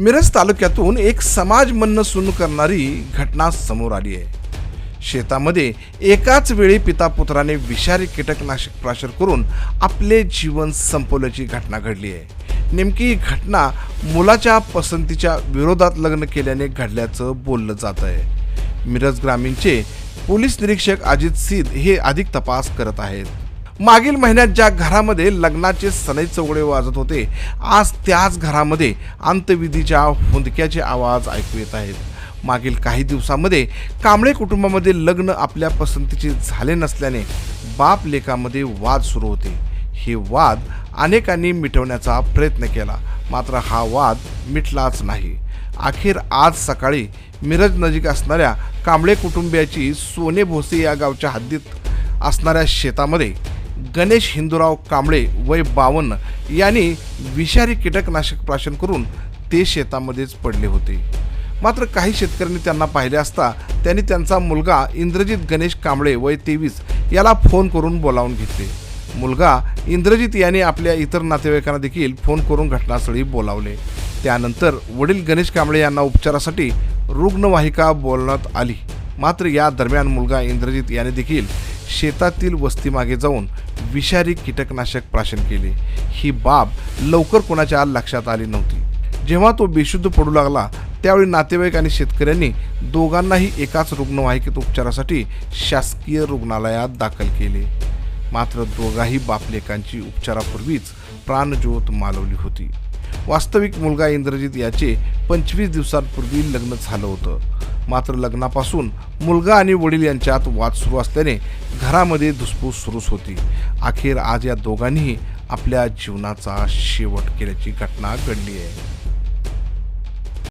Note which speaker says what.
Speaker 1: मिरज तालुक्यातून एक समाज म्हणणं सुरू करणारी घटना समोर आली आहे. शेतामध्ये एकाच वेळी पिता पुत्राने विषारी कीटकनाशक प्राशर करून आपले जीवन संपवल्याची घटना घडली आहे. नेमकी ही घटना मुलाच्या पसंतीच्या विरोधात लग्न केल्याने घडल्याचं बोललं जात आहे. मिरज ग्रामीणचे पोलीस निरीक्षक अजित सिद हे अधिक तपास करत आहेत. मागील महिन्यात ज्या घरामध्ये लग्नाचे सनई चौघडे वाजत होते आज त्याच घरामध्ये अंतविधीच्या हुंदक्याचे आवाज ऐकू येत आहेत. मागील काही दिवसामध्ये कांबळे कुटुंबामध्ये लग्न आपल्या पसंतीचे झाले नसल्याने बाप लेखामध्ये वाद सुरू होते. हे वाद अनेकांनी मिटवण्याचा प्रयत्न केला मात्र हा वाद मिटलाच नाही. अखेर आज सकाळी मिरज नजीक असणाऱ्या कांबळे कुटुंबियाची सोने भोसे या गावच्या हद्दीत असणाऱ्या शेतामध्ये गणेश हिंदूराव कांबळे वय बावन्न यांनी विषारी कीटकनाशक प्राशन करून ते शेतामध्येच पडले होते. मात्र काही शेतकऱ्यांनी त्यांना पाहिले असता त्यांनी त्यांचा मुलगा इंद्रजित गणेश कांबळे वय तेवीस याला फोन करून बोलावून घेतले. मुलगा इंद्रजित यांनी आपल्या इतर नातेवाईकांना देखील फोन करून घटनास्थळी बोलावले. त्यानंतर वडील गणेश कांबळे यांना उपचारासाठी रुग्णवाहिका बोलण्यात आली. मात्र या दरम्यान मुलगा इंद्रजित याने देखील शेतातील वस्तीमागे जाऊन विषारी कीटकनाशक प्राशन केले. ही बाब लवकर कोणाच्या लक्षात आली नव्हती. जेव्हा तो बेशुद्ध पडू लागला त्यावेळी नातेवाईक आणि शेतकऱ्यांनी दोघांनाही एकाच रुग्णवाहिकेत उपचारासाठी शासकीय रुग्णालयात दाखल केले. मात्र दोघाही बापलेकांची उपचारापूर्वीच प्राणज्योत मालवली होती. वास्तविक मुलगा इंद्रजित याचे पंचवीस दिवसांपूर्वी लग्न झालं होतं. मात्र लग्नापासून मुलगा आणि वडील यांच्यात वाद सुरू असल्याने घरामध्ये धुसफूस सुरूच होती. अखेर आज या दोघांनीही आपल्या जीवनाचा शेवट केल्याची घटना घडली आहे.